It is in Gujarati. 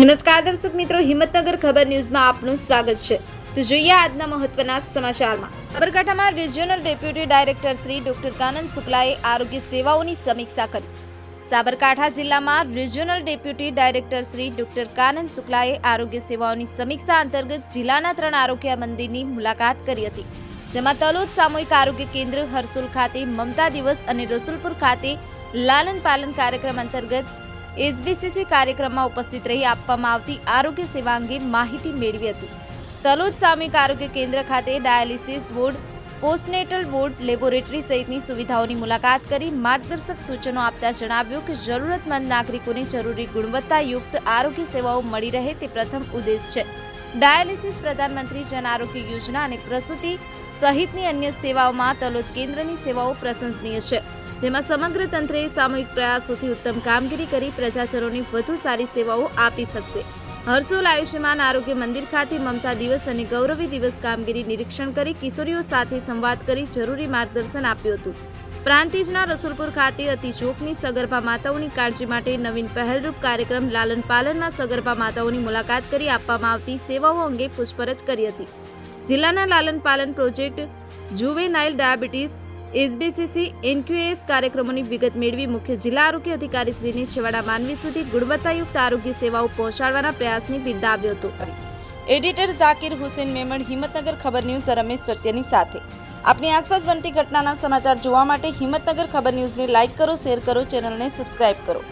નમસ્કાર, દર્શક મિત્રો. હિંમતનગર ખબર ન્યૂઝમાં આપનું સ્વાગત છે. તો જોઈએ આજના મહત્વના સમાચારમાં. સાબરકાંઠામાં regional deputy director Shri doctor Kanan શુક્લાએ આરોગ્ય સેવાઓની સમીક્ષા કરી. સાબરકાંઠા જિલ્લામાં regional deputy director Shri doctor Kanan શુક્લાએ આરોગ્ય સેવાઓની સમીક્ષા અંતર્ગત જિલ્લાના ત્રણ આરોગ્ય મંદિરની મુલાકાત કરી હતી, જેમાં તલોદ સામૂહિક આરોગ્ય કેન્દ્ર, હરસુલ ખાતે મમતા દિવસ અને રસુલપુર ખાતે લાલન પાલન કાર્યક્રમ અંતર્ગત એસબીસીસી કાર્યક્રમમાં ઉપસ્થિત રહી આપવામાં આવતી આરોગ્ય સેવા અંગે માહિતી મેળવી હતી. તલોદ સામૂહિક આરોગ્ય કેન્દ્ર ખાતે dialysis ward, postnatal ward, laboratory સહિતની સુવિધાઓની મુલાકાત કરી માર્ગદર્શક સૂચનો આપતા જણાવ્યું કે જરૂરતમંદ નાગરિકોને જરૂરી ગુણવત્તાયુક્ત આરોગ્ય સેવાઓ મળી રહે તે પ્રથમ ઉદ્દેશ છે. ડાયાલિસિસ પ્રધાનમંત્રી જન આરોગ્ય યોજના અને પ્રસૂતિ સહિતની અન્ય સેવાઓમાં તલોદ કેન્દ્રની સેવાઓ પ્રશંસનીય છે. જેમાં સમગ્ર તંત્રએ સામૂહિક પ્રયાસોથી ઉત્તમ કામગીરી કરી પ્રજાજનોને વધુ સારી સેવાઓ આપી શકશે. હર્ષોલ આયુષ્યમાન આરોગ્ય મંદિર ખાતે મમતા દિવસ અને ગૌરવી દિવસ કામગીરી નિરીક્ષણ કરી કિશોરીઓ સાથે સંવાદ કરી જરૂરી માર્ગદર્શન આપ્યું હતું. પ્રાંતિજના રસુલપુર ખાતે અતિ જોખમી સગર્ભા માતાઓની કાળજી માટે નવીન પહેલરૂપ કાર્યક્રમ લાલન પાલનમાં સગર્ભા માતાઓની મુલાકાત કરી આપવામાં આવતી સેવાઓ અંગે પૂછપરછ કરી હતી. જિલ્લાના લાલન પાલન project juvenile diabetes SBCC NQS કાર્યક્રમોની વિગત મેળવી મુખ્ય જિલ્લા આરોગ્ય અધિકારી શ્રીની છેવાડા માનવી સુધી ગુણવત્તાયુક્ત આરોગ્ય સેવાઓ પહોંચાડવાના પ્રયાસની બિરદાવ્યો હતો. એડિટર ઝાકિર હુસેન મેમણ, હિંમતનગર ખબર ન્યૂઝ, રમેશ સત્યની સાથે. આપની આસપાસ બનતી ઘટનાના સમાચાર જોવા માટે હિંમતનગર ખબર ન્યૂઝને લાઇક કરો, શેર કરો, ચેનલને સબસ્ક્રાઇબ કરો.